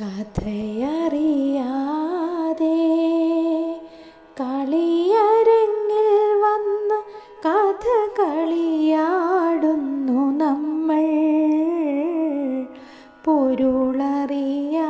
കഥയറിയാതെ കളിയരങ്ങിൽ വന്ന് കഥ കളിയാടുന്നു നമ്മൾ. പൊരുളറിയാതെ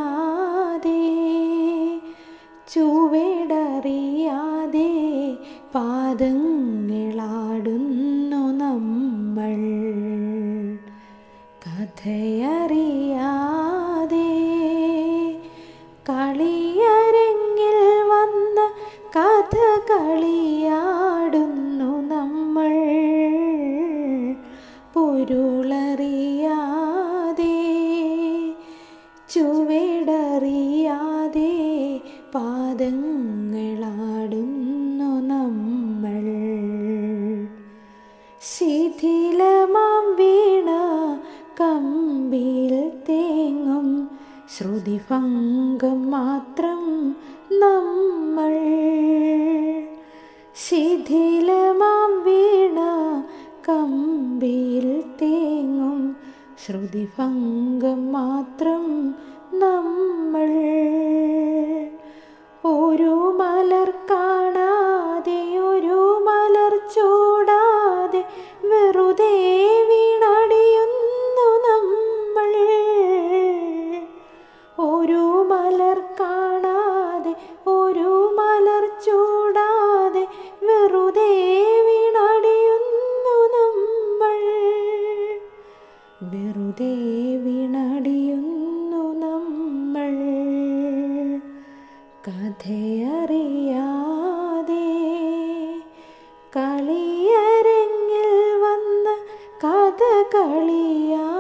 ചുവടറിയാതെ പാദങ്ങളാടുന്നു നമ്മൾ. ശിഥിലമാം വീണ കമ്പിൽ തേങ്ങും ശ്രുതിഭംഗം മാത്രം നമ്മൾ. ശിഥിലമാം വീണ കമ്പിൽ തേങ്ങും ശ്രുതിഭംഗം മാത്രം നമ്മൾ ഒരു മലർ കാണാതെ ഒരു മലർ ചൂടാതെ വെറുതെ വീണടിയുന്നു നമ്മൾ. ഒരു മലർ കാണാതെ ഒരു മലർ ചൂടാതെ വെറുതെ വീണടിയുന്നു നമ്മൾ. വെറുതെ കഥയറിയാതെ കളിയരങ്ങിൽ വന്ന കഥ കളിയാടുന്നു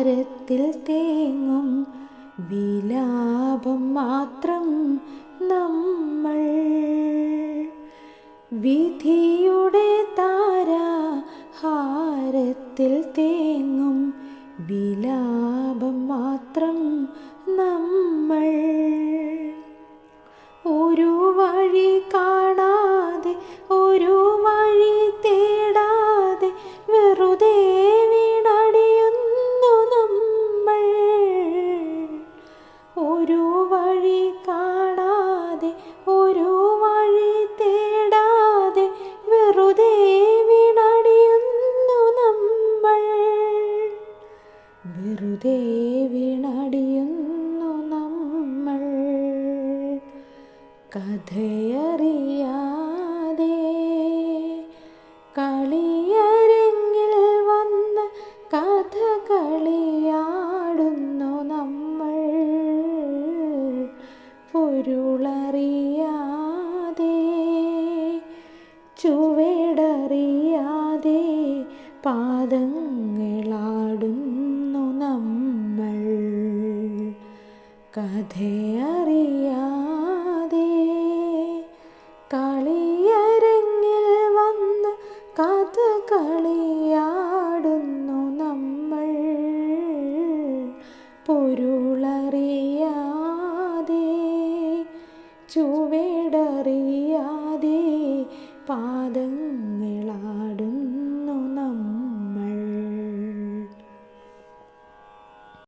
താരാഹാരത്തിൽ തേങ്ങും വിലാപം മാത്രം നമ്മൾ. വിധിയുടെ താരാഹാരത്തിൽ തേങ്ങും വിലാപം മാത്രം നമ്മൾ. വെറുതെ വീണടിയുന്നു നമ്മൾ. കഥയറിയാതെ കളിയരങ്ങിൽ വന്ന് കഥ കളിയാടുന്നു നമ്മൾ. പൊരുളറിയാതെ ചുവടറിയാതെ പാദങ്ങളാടുന്നു കഥയറിയാതെ കളിയരങ്ങിൽ വന്ന് കഥ കളിയാടുന്നു നമ്മൾ. പൊരുളറിയാതെ ചുവടറിയാതെ പാദങ്ങളാടും